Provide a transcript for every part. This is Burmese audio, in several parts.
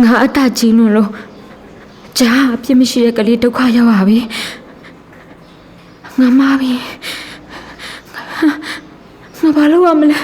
ငါအတကြီးလွန်းလို့ဂျာအပြစ်မရှိတဲ့ကလေးဒုက္ခရောက်ပါပြီငါမပြီငါဘာလုပ်ရမလဲ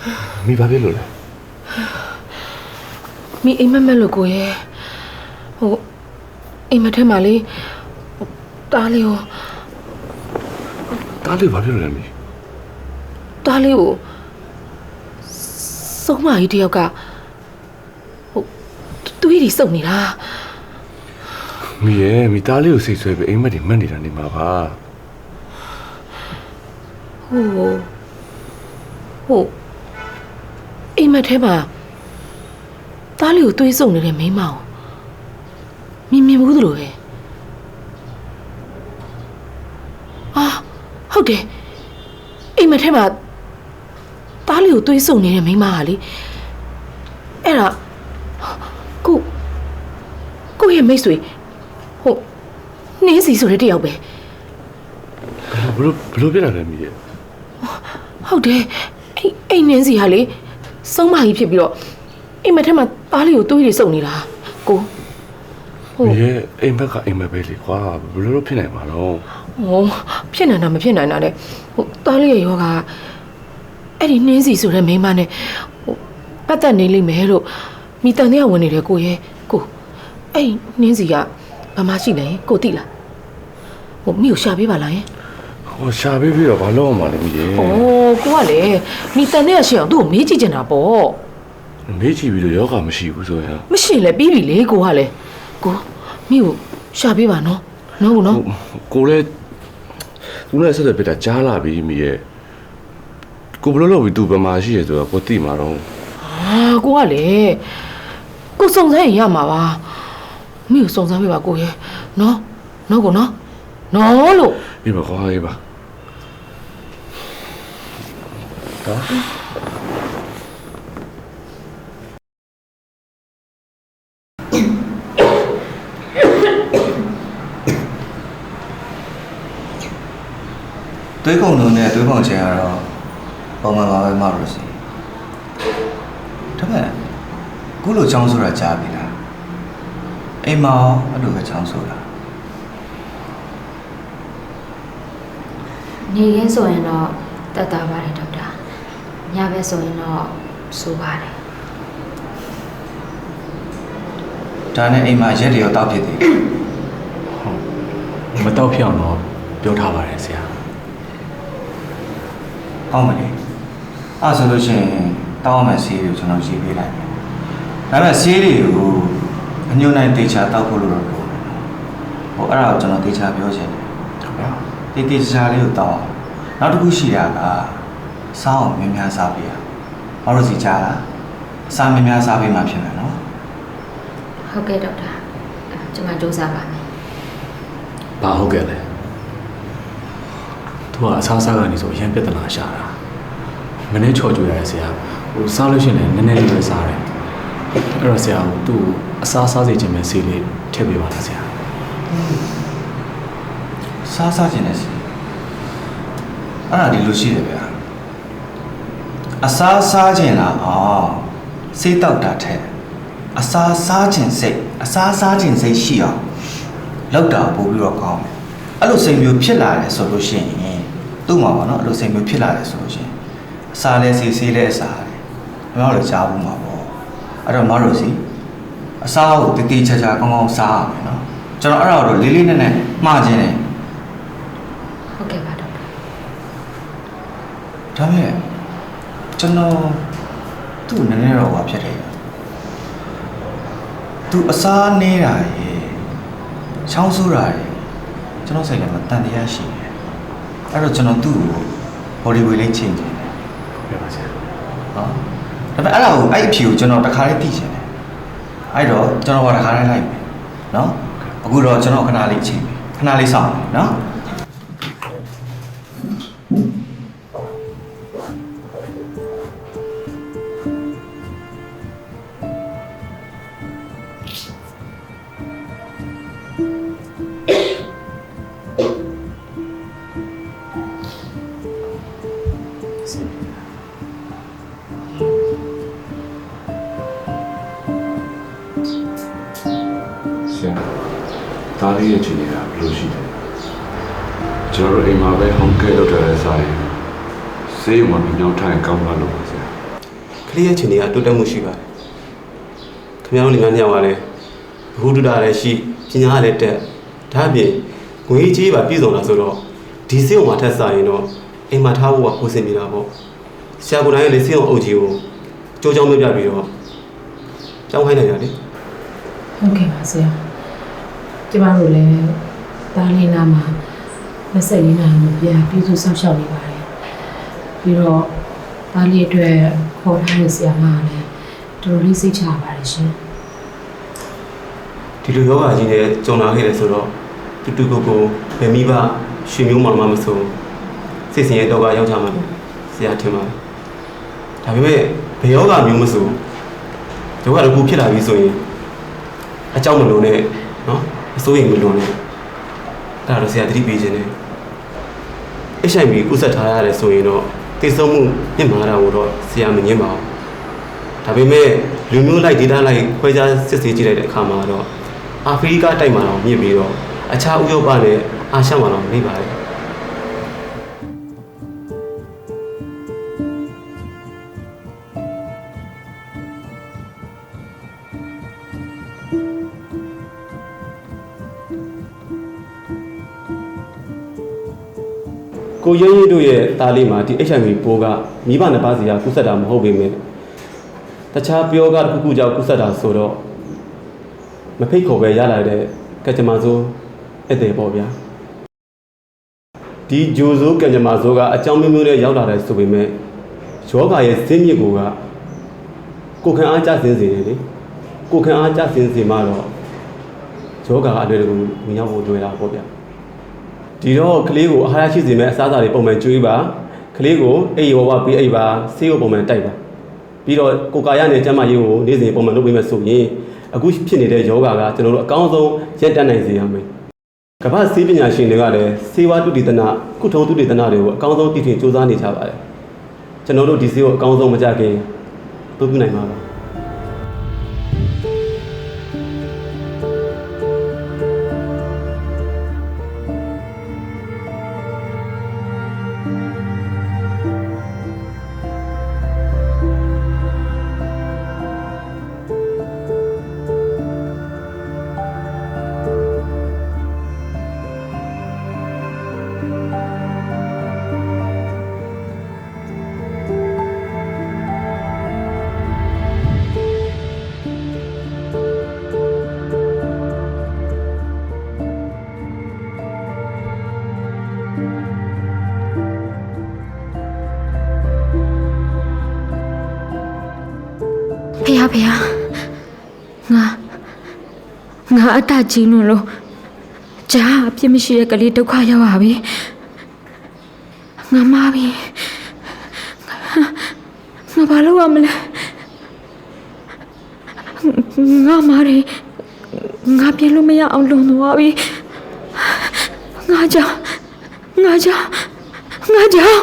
မီမီဘာဖြစ်လို့လဲမိအိမ်မက်မက်လို့ကိုရဲ့ဟိုအိမ်မက်ထဲမှာလေဟိုတားလေးကိုတားလေးဘာဖြစ်လို့လဲမီတားလေးကိုစုံမကြီးတယောက်ကဟိုတွေးပြီးစုံနေတာမီရဲ့မီတားလေးကိုစိတ်ဆွဲပြီးအိမ်မက်တွေမှတ်နေတာနေမှာပါဟိုဟိုအိ မ်မက်ထဲမှာတားလေးကိုတွေးစုံနေတဲ့မိန်းမကိုမြင်မြင်ဘူးသလိုပဲအာဟုတ်တယ်အိမ်မက်ထဲမှာတားလေးကိုတွေးစုံနေတဲ့မိန်းမဟာလေအဲ့ဒါကိုကိုရဲ့မိတ်ဆွေဟိုနှင်းစီဆိုတဲ့တယောက်ပဲဘလို့ဘလို့ဖြစ်လာလဲမီရဲ့ဟုတ်တယ်အိမ်အိမ်နင်းစီဟာလေ စုံးမကြီးဖြစ်ပြီးတော့အိမ်မက်ထဲမှာသားလေးကိုတွေးနေစုံနေတာကိုဟုတ်မီရဲ့အိမ်မက်ကအိမ်မက်ပဲလေကွာဘလို့လို့ဖြစ်နိုင်မှာတော့ဟိုဖြစ်နိုင်တာမဖြစ်နိုင်တာလေဟိုသားလေးရဲ့ယောဂအဲ့ဒီနှင်းစီဆိုတဲ့မိန်းမနဲ့ဟိုပတ်သက်နေလိမ့်မယ်လို့မိတန်တဲ့ဝင်နေတယ်ကိုရဲ့ကိုအဲ့ဒီနှင်းစီကဘာမှရှိလဲကိုသိလားဟိုမိကိုရှာပေးပါလားယင် ဟောရှာပေးပြီးတော့ဘာလို့အောင်မလဲမီရဲ့။အော်ကိုကလေမိတန်တဲ့ရှေ့အောင်သူ့ကိုမေးကြည့်ချင်တာပေါ့မေးကြည့်ပြီးတော့ယောဂမရှိဘူးဆိုရင်။မရှိရင်လည်းပြီးပြီလေကိုကလေကိုမိကိုရှာပေးပါနော်။နော်ကိုနော်ကိုလည်းသူလည်းဆက်ဆက်ပြတာကြားလာပြီမီရဲ့ကိုဘလို့လို့ပြီးသူဗမာရှိရဆိုတော့ကိုသိမှာတော့။အာကိုကလေကိုစုံစမ်းရင်ရမှာပါ။မိကိုစုံစမ်းပေးပါကိုရဲ့။နော်နော်ကိုနော်။နော်လို့ဒီပါကွာဒီပါ နော်တွေးကုန်လုံးနဲ့တွေးကုန်ချင်ရတော့ပုံမှန်ပါပဲမလို့စီဒါပေမဲ့ခုလိုချောင်းဆိုတာကြားပြီလားအိမ်မောင်အဲ့လိုပဲချောင်းဆိုတာနေရင်းဆိုရင်တော့တတ်တာပါတယ်တော့ ညဘက်ဆိုရင်တော့ဆိုပါတယ်ဒါနဲ့အိမ်မှာရက်တွေရောတောက်ဖြစ်သေးတယ်မတော့ဖြစ်အောင်တော့ပြောထားပါတယ်ဆရာဟုတ်မလေးအဲ့ဆိုလို့ရှိရင်တောင်းအောင်မယ်ဆေးတွေကိုကျွန်တော်ရေးပေးလိုက်မယ်ဒါပေမဲ့ဆေးတွေကိုအညွန့်နိုင်တေချာတောက်ဖို့လို့တော့ပြောတယ်ဟိုအဲ့ဒါကိုကျွန်တော်တေချာပြောချင်တယ်ဟုတ်ကဲ့တေတေချာလေးကိုတောက်အောင်နောက်တစ်ခုရှိတာက စားအောင်များများစားပေးရဘာလို့စီကြားလားအစားများများစားပေးမှဖြစ်မယ်နော်ဟုတ်ကဲ့ဒေါက်တာကျွန်မစူးစမ်းပါမယ်ဘာဟုတ်ကဲ့လဲသူကအစားစားကနေဆိုအရင်ပြဿနာရှာတာမနေ့ချော်ကြွရတယ်ဆရာဟိုစားလို့ရှိရင်လည်းနည်းနည်းလေးပဲစားတယ်အဲ့တော့ဆရာဟိုသူ့ကိုအစားစားစေခြင်းပဲဆေးလေးထည့်ပေးပါလားဆရာစားစားခြင်းနဲ့စီအဲ့ဒါဒီလိုရှိတယ်ဗျာ အစားစားခြင်းလားအော်စိတ်တောက်တာထက်အစားစားခြင်းစိတ်အစားစားခြင်းစိတ်ရှိအောင်လောက်တာပို့ပြီးတော့ကောင်းတယ်အဲ့လိုစိတ်မျိုးဖြစ်လာတယ်ဆိုလို့ရှိရင်သူ့မှာပေါ့နော်အဲ့လိုစိတ်မျိုးဖြစ်လာတယ်ဆိုလို့ရှိရင်အစားလဲစီစီလဲအစားတယ်မမတို့ကြားဘူးမှာပေါ့အဲ့တော့မတို့စီအစားကိုတည်တည်ချာချာကောင်းကောင်းစားရမယ်နော်ကျွန်တော်အဲ့ဒါတော့လေးလေးနက်နက်မှားခြင်းတယ်ဟုတ်ကဲ့ပါဒေါက်တာဒါပေမဲ့ ကျွန်တော်သူ့နည်းနည်းတော့ဟောဖြစ်တယ်သူအစားနေတာရေချောင်းဆိုးတာရေကျွန်တော်စိတ်ထဲမှာတန်တရားရှိတယ်အဲ့တော့ကျွန်တော်သူ့ကို body weight လေးချိန်တယ်ဟုတ်ကဲ့ပါဆရာဟောဒါပေမဲ့အဲ့ဒါကိုအဲ့အဖြေကိုကျွန်တော်တစ်ခါလေးသိချင်တယ်အဲ့တော့ကျွန်တော်ကတစ်ခါလေးလိုက်မယ်နော်အခုတော့ကျွန်တော်ခဏလေးချိန်ပြီခဏလေးစောင့်မယ်နော် ဒါလေးရဲ့အခြေအနေကဘယ်လိုရှိလဲကျွန်တော်တို့အိမ်မှာပဲ home care လုပ်ထားတဲ့ဆိုင်ဆေးရုံမှာညောင်းထိုင်ကောင်းပါလို့ပါဆရာကလေးရဲ့ခြေနေကတိုးတက်မှုရှိပါတယ်ခင်ဗျားတို့ညီမနှစ်ယောက်ကလည်းဘ ഹു တုတာလည်းရှိပညာလည်းတက်ဒါအပြင်ငွေကြီးပါပြည်စုံလာဆိုတော့ဒီစေုံမှာထက်စားရင်တော့အိမ်မှာထားဖို့ကကိုစင်နေတာပေါ့ဆရာကိုယ်တိုင်ကလည်းစေုံအုပ်ကြီးကိုကြိုးချောင်းပြပြပြီးတော့ကြောင်းခိုင်းလိုက်ရတယ်ဟုတ်ကဲ့ပါဆရာ ကျမတို့လည်းတားလေးနာမှာ24နာရီပြန်ပြည်သူစောင့်ရှောက်နေပါတယ်ပြီးတော့တားလေးအတွက်ခေါ်ထားတဲ့ဆရာမကလည်းတော်တော်လေးစိတ်ချပါတယ်ရှင်ဒီလိုယောဂကြီးနဲ့ကြုံလာခဲ့တယ်ဆိုတော့တူတူကိုကိုဗမိဘရွှေမျိုးမောင်မမဆိုစိတ်ဆင်းရဲတော့ကရောက်ကြမှာလို့ဆရာထင်ပါတယ်ဒါပေမဲ့ဘယ်ယောဂမျိုးမဆိုယောဂတစ်ခုဖြစ်လာပြီဆိုရင်အကြောင်းမလို့နဲ့နော် အစိုးရိမ်မလို့နဲ့ဒါတော့ဆရာသတိပေးခြင်းနဲ့ HIV ကုသထားရတယ်ဆိုရင်တော့သိဆုံးမှုမြင့်မာတာကိုတော့ဆရာမငင်းပါဘူးဒါပေမဲ့လူမျိုးလိုက်ဒေတာလိုက်ခွဲခြားစစ်ဆေးကြည့်လိုက်တဲ့အခါမှာတော့အာဖရိကတိုက်မှာတော့မြင့်ပြီးတော့အခြားဥရောပနဲ့အာရှမှာတော့နေပါတယ် ကိုရင်းရင်းတို့ရဲ့တားလေးမှာဒီ HIV ပိုးကမိဘနှစ်ပါးစီကကုသတာမဟုတ်ပေမဲ့တခြားပြောကတစ်ခုခုကြောင့်ကုသတာဆိုတော့မဖိတ်ခေါ်ပဲရလာတဲ့ကကြမ္မာစိုးအတဲ့ပေါ့ဗျာဒီဂျိုဇိုးကကြမ္မာစိုးကအကြောင်းမျိုးမျိုးနဲ့ရောက်လာတယ်ဆိုပေမဲ့ယောဂရဲ့ဇင်းမြစ်ကိုကကိုယ်ခံအားကျဆင်းစေတယ်လေကိုယ်ခံအားကျဆင်းစေမှတော့ယောဂအလွယ်တကူဝင်ရောက်ဖို့တွေ့တာပေါ့ဗျာ ဒီတော့ကလေးကိုအာဟာရရှိစေမယ့်အစားအစာတွေပုံမှန်ကျွေးပါကလေးကိုအိပ်ရောဝပေးအိပ်ပါဆေးကိုပုံမှန်တိုက်ပါပြီးတော့ကိုယ်ကာယနဲ့ကျန်းမာရေးကိုနေ့စဉ်ပုံမှန်လုပ်ပေးမယ်ဆိုရင်အခုဖြစ်နေတဲ့ယောဂါကကျွန်တော်တို့အကောင်းဆုံးရက်တတ်နိုင်စေရမယ်ကမ္ဘာဆေးပညာရှင်တွေကလည်းဆေးဝါးတုတိတနာကုထုံးတုတိတနာတွေကိုအကောင်းဆုံးတည်ထင်စူးစမ်းနေကြပါတယ်ကျွန်တော်တို့ဒီဆေးကိုအကောင်းဆုံးမကြခင်သုံးပြနိုင်ပါပါ ဖေဟာဖေဟာငါငါအတကြီးလို့လို့ကြာအပြစ်မရှိတဲ့ကလေးဒုက္ခရောက်ပါပြီငါမပြီငါဘာလို့ရမလဲငါမာရီငါပြေလို့မရအောင်လုံသွားပြီငါကြောင့်ငါကြောင့်ငါကြောင့်